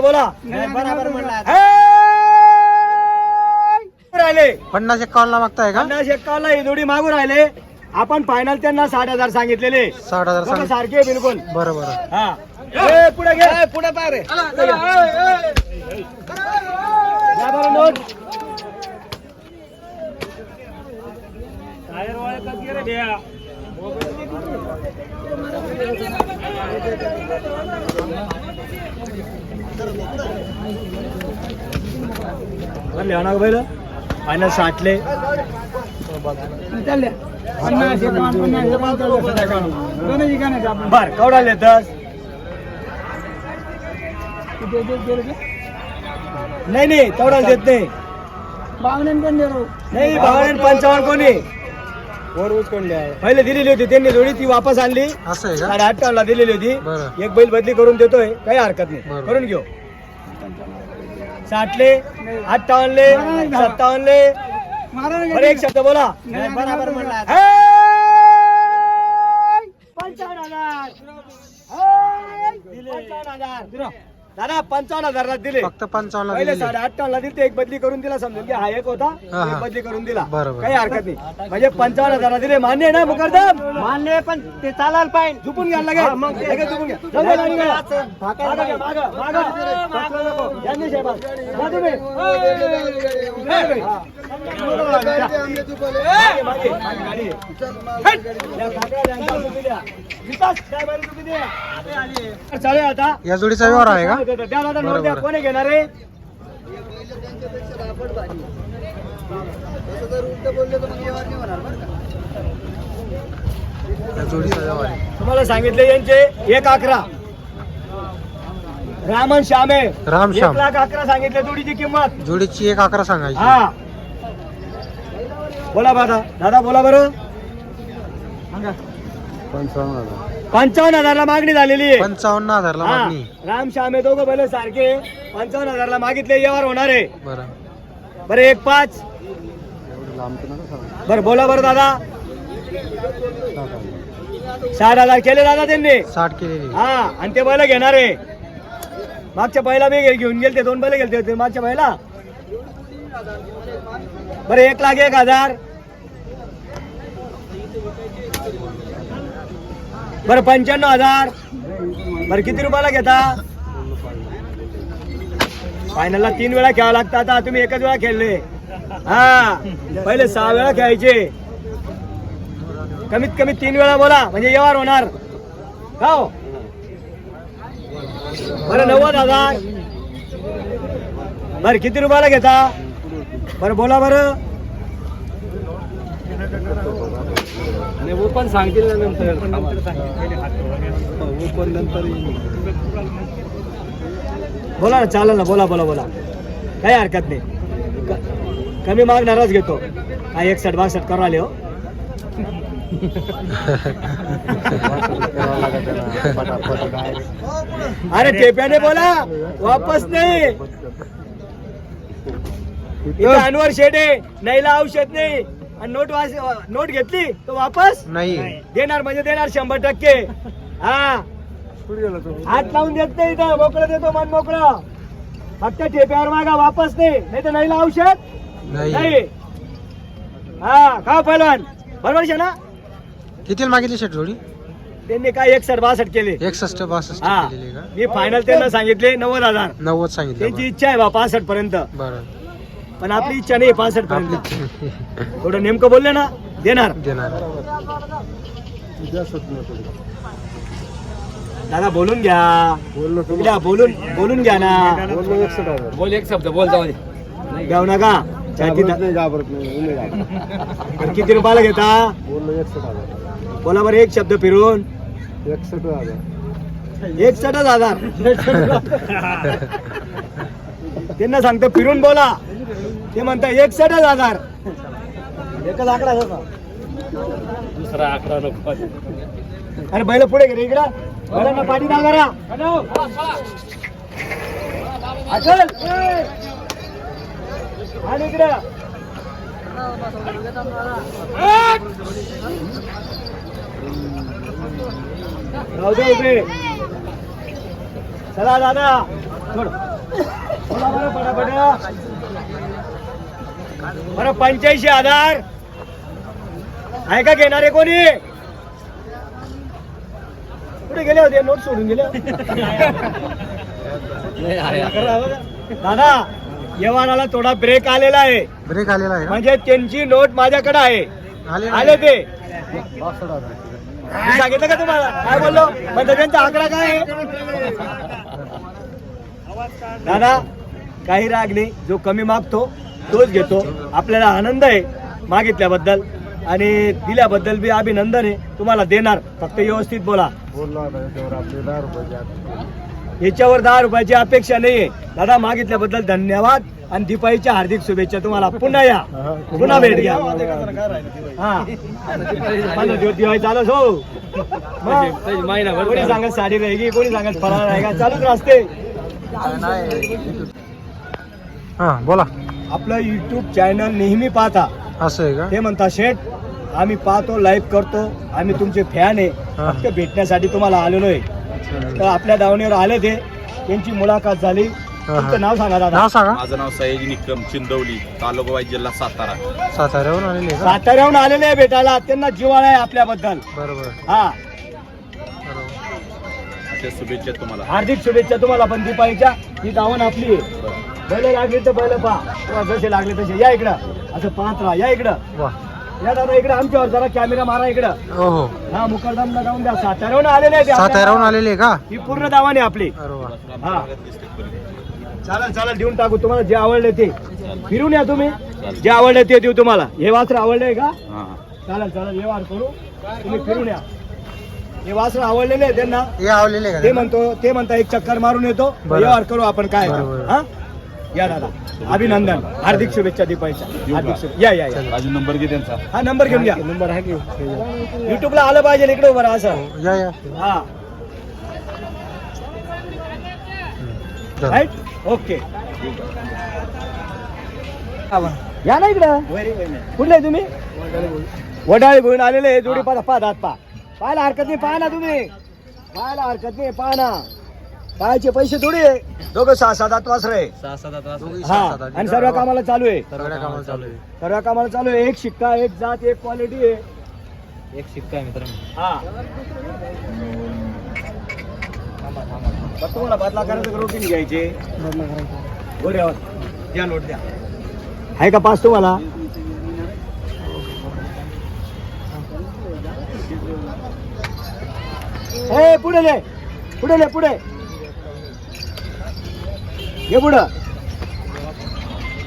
बोला. बरोबर राहिले. पन्नास एक्कावन्न मागताय का? पन्नास एक्कावन्न ही जोडी मागून राहिले. आपण फायनल त्यांना साठ हजार सांगितलेले. साठ हजार बघा, सारखे बिलकुल. बरं बरं. हा. ए, पुढे घे. पुढे पाय रे. बरं ना बैल फायनल साठले बर कवडाले दस नाही नाही तेवढाच देत नाही. नाही बावन्न पंचावन्न कोणी? पहिले दिलेली होती त्यांनी जोडी ती वापस आणली. असं आहे का? साडे अठ्ठावन्नला दिलेली होती. बरं. एक बैल बदली करून देतोय काही हरकत नाही. बरं. करून घेऊ. साठले अठ्ठावन्नले सत्तावन्नले. बरं एक शब्द बोला. बरोबर म्हणला. हे! पंचावन्न हजार. हे! पंचावन्न हजार. दादा पंचावन्न हजारला दिले. फक्त पंचावन्न पहिले दिलेली. साडे अठ्ठावन्नला दिले एक बदली करून दिला समजून की हा एक होता हा, हा. एक बदली करून दिला. बरोबर. काही हरकत नाही. म्हणजे पंचावन्न हजारला दिले. मान्य आहे ना मुकरदम मान्य पण ते चालायला पाहिजे. झुपून घ्या लगेच. लगेच झुपून घ्या. मागं मागं, या. चालेल आता जोडीचा व्यवहार आहे का द्या दादा नोट द्या. कोणी घेणार आहे तुम्हाला सांगितले यांचे एक अकरा रामन श्याम राम एक श्याम. लाख अकरा सांगितले जोडीची किंमत. जोडीची एक अकरा सांगायची. हा. बोला दादा दादा बोला बरं. पंचावन्न हजारला मागणी झालेली आहे. पंचावन्न हजारला हा. मागणी. राम श्याम दोघं बैल सारखे पंचावन्न हजारला मागितले व्यवहार होणार आहे. बरं. बरं एक पाच. बरं बोला बरं दादा. साठ हजार केले दादा त्यांनी. साठ केलेली. हा आणि ते बैल घेणार आहे. मागच्या पहिला बी घेऊन घेऊन गेलते दोन बैल गेलते होते मागच्या पहिला. बरं एक लाख एक हजार. बरं पंच्याण्णव हजार. बरं किती रुपयाला घेता? फायनलला तीन वेळा खेळावं लागतं आता तुम्ही एकच वेळा खेळले. हा पहिले सहा वेळा खेळायचे. कमीत कमी तीन वेळा बोला म्हणजे व्यवहार होणार. हो. बरं नव्वद हजार बरं किती रुपयाला घेता? बरं बोला बरं. पण सांगतील ना नंतर. बोला ना चालेल ना बोला बोला बोला. काही हरकत नाही. कमी मागणारच घेतो. हा एकसठ बासष्ट करू आले हो. अरे टेप्याने बोला वापस नाही. अनवर शेड नाहीला औषध नाही. आणि नोट वास नोट घेतली तर वापस? नाही. देणार म्हणजे देणार शंभर टक्के. हा. हात लावून देत नाही इथं मोकळं देतो मन मोकळं. फक्त ठेप्यावर मागा वापस नाही. नाही तर नाहीला औषध? नाही. नाही. हा का पहिलवान बरोबर ना? कितीला मागितली शेट जोडी? त्यांनी काय एकसठ बासष्ट केले. एकसष्ट बासष्ट हा. केलेली का? मी फायनल त्यांना सांगितले नव्वद हजार. नव्वद सांगितलं त्यांची इच्छा आहे बा पासष्ट पर्यंत. बरं. पण आपली इच्छा नाही पासष्ट पर्यंत. थोडं नेमकं बोलले ना देणार. देणार. दादा बोलून घ्या. बोलून बोलून घ्या ना. बोल एक शब्द बोल जाऊ घेऊ नका. छाती दा- बरं, किती रुपयाला घेता? बोला बरं एक शब्द फिरून? एकसठ हजार. त्यांना सांगतो फिरून बोला. ते म्हणता एकसठ हजार. एकच आकडा? दुसरा अकरा नको अरे बैल पुढे घे रे इकडं. बैलांना पाठी ना करा इकडं राहू दे उभे. चला दादा. थोडं बरं पटापट. बरं पंच्याऐंशी हजार आहे का घेणारे कोणी? कुठे गेले होते? नोट सोडून गेले. दादा. व्यवहाराला थोडा ब्रेक आलेला आहे. ब्रेक आलेला आहे म्हणजे त्यांची नोट माझ्याकडे आहे. आले ते. मी सांगितलं का तुम्हाला? काय बोललो? म्हणजे त्यांचा आकडा काय आहे? दादा काही राग नाही. जो कमी मागतो तोच घेतो. आपल्याला आनंद आहे मागितल्याबद्दल. आणि दिल्याबद्दल बी अभिनंदन आहे. तुम्हाला देणार. फक्त व्यवस्थित बोला. याच्यावर दहा रुपयाची अपेक्षा नाहीये. दादा मागितल्याबद्दल धन्यवाद आणि दिपाळीच्या हार्दिक शुभेच्छा तुम्हाला. पुन्हा या. पुन्हा भेट घ्या. हा. दिवाळी चालूच हो. कोणी सांगत साडी राहिली कोणी सांगत फराळ राहिला चालूच असते हा बोला. आपलं युट्यूब चॅनल नेहमी पाहता. असं आहे का? ते म्हणता शेठ आम्ही पाहतो लाईव्ह करतो. आम्ही तुमचे फॅन आहे. फक्त भेटण्यासाठी तुम्हाला आलेलो आहे. तर आपल्या दावणीवर आले ते. त्यांची मुलाखत झाली. तुमचं नाव सांगा दादा. नाव सांगा. माझं नाव सयाजी निकम चिंदवली तालुका वाई जिल्हा सातारा. साताऱ्याहून आलेले का? साताऱ्याहून आलेले आहे भेटायला. त्यांना जिवाळा आहे आपल्याबद्दल. बरोबर. हा. बरोबर अशा शुभेच्छा तुम्हाला. हार्दिक शुभेच्छा तुम्हाला पण दीपाळीच्या ही दावण आपली आहे. बैल लागली तर बैल पहा. जसे लागले तसे. या इकडं. असं पाहत राहा. या इकडं. वा. या दादा इकडं आमच्यावर जरा कॅमेरा मारा इकडं. हो हो. हा मुकरदमला जाऊन द्या. साताऱ्याहून आलेले आहे ते आपल्या साताऱ्याहून गावात. आलेले का? ही पूर्ण दावाने आपली. हा. चालेल चालेल देऊन टाकू. तुम्हाला जे आवडले ते. फिरून या तुम्ही. जे आवडले ते देऊ तुम्हाला. हे वासर आवडले का? हा. चालेल चालेल व्यवहार करू. तुम्ही फिरून या. हे वासर आवडलेले आहे त्यांना. हे आवलेले का ते म्हणतो ते म्हणता एक चक्कर मारून येतो. बरं. व्यवहार करू आपण काय. बरोबर. हा? या दादा. अभिनंदन. हार्दिक शुभेच्छा दीपाईच्या हार्दिक शुभेच्छा या या या. राजू नंबर घे त्यांचा. हा नंबर घेऊन घ्या. नंबर आहे की? युट्यूबला आलं पाहिजे इकडे उभं राहा असं. या या. हा. राईट ओके या ना इकडं. कुठले आहे तुम्ही? वडाळी घेऊन आलेले जोडी पाहा पा दात पा पाहायला हरकत नाही पहा ना तुम्ही. पाहायला हरकत नाही पहा ना. पाहायचे पैसे थोडी आहे. दोघं सहा सात आठ वासर आहे. दोघी हा सात- आणि सर्व कामाला चालू आहे. सगळ्या कामाला चालू आहे. सर्व कामाला चालू आहे. एक शिक्का एक जात एक क्वालिटी आहे. एक शिक्का आहे मित्रांनो. हा. तुम्हाला बदला करायचं रोटीन घ्यायचे? गोऱ्यावर. द्या नोट द्या. आहे का पास तुम्हाला? ए पुढे ले. पुढे ले पुढे. ये पुढं